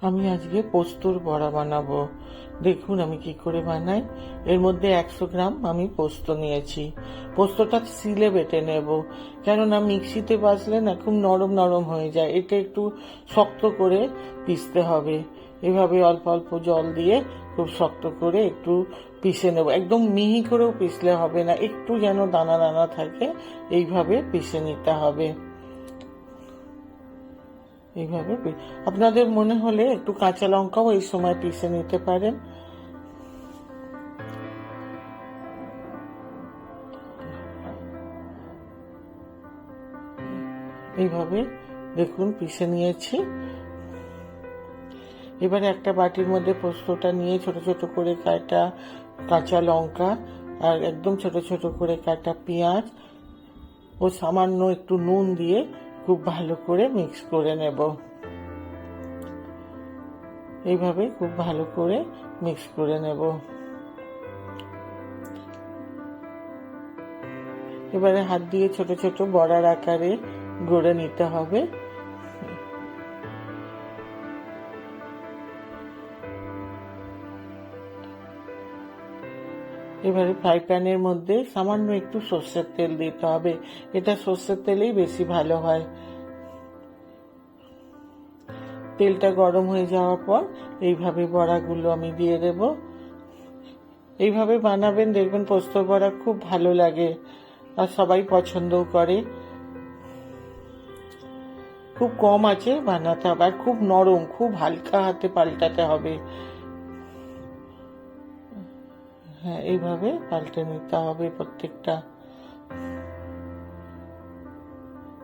আমি আজকে পোস্তর বড়া বানাবো। দেখুন আমি কি করে বানাই। এর মধ্যে একশো গ্রাম আমি পোস্ত নিয়েছি। পোস্তটা সিলে বেটে নেব। কেননা মিক্সিতে বাজলে না খুব নরম নরম হয়ে যায়। এটা একটু শক্ত করে পিষতে হবে। এভাবে অল্প অল্প জল দিয়ে খুব শক্ত করে একটু পিষে নেব। একদম মিহি করেও পিষলে হবে না। একটু যেন দানা দানা থাকে, এইভাবে পিষে নিতে হবে। এইভাবে আপনাদের মনে হলে একটু কাঁচা লঙ্কাও এই সময় পিষে নিতে পারেন। এইভাবে দেখুন, পিষে নিয়েছি। এবারে একটা বাটির মধ্যে পোস্তটা নিয়ে ছোট ছোট করে কাটা কাঁচা লঙ্কা আর একদম ছোট ছোট করে কাটা পেঁয়াজ ও সামান্য একটু নুন দিয়ে খুব ভালো করে মিক্স করে নেব। এইভাবে খুব ভালো করে মিক্স করে নেব। এবারে হাত দিয়ে ছোট ছোট বড়ার আকারে গড়ে নিতে হবে। এবারে ফ্রাই প্যানের মধ্যে সামান্য একটু সর্ষের তেল দিতে হবে। এটা সর্ষের তেলেই বেশি ভালো হয়। তেলটা গরম হয়ে যাওয়ার পর এইভাবে বড়াগুলো আমি দিয়ে দেব। এইভাবে বানাবেন, দেখবেন পোস্ত বড়া খুব ভালো লাগে আর সবাই পছন্দও করে। খুব কম আছে বানাতে হবে আর খুব নরম, খুব হালকা হাতে পাল্টাতে হবে। হ্যাঁ এইভাবে পাল্টে নিতে হবে প্রত্যেকটা।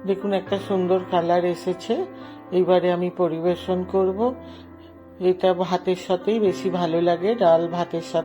দেখুন, একটা সুন্দর কালার এসেছে। এবারে আমি পরিবেশন করব। এটা ভাতের সাথেই বেশি ভালো লাগে, ডাল ভাতের সাথে।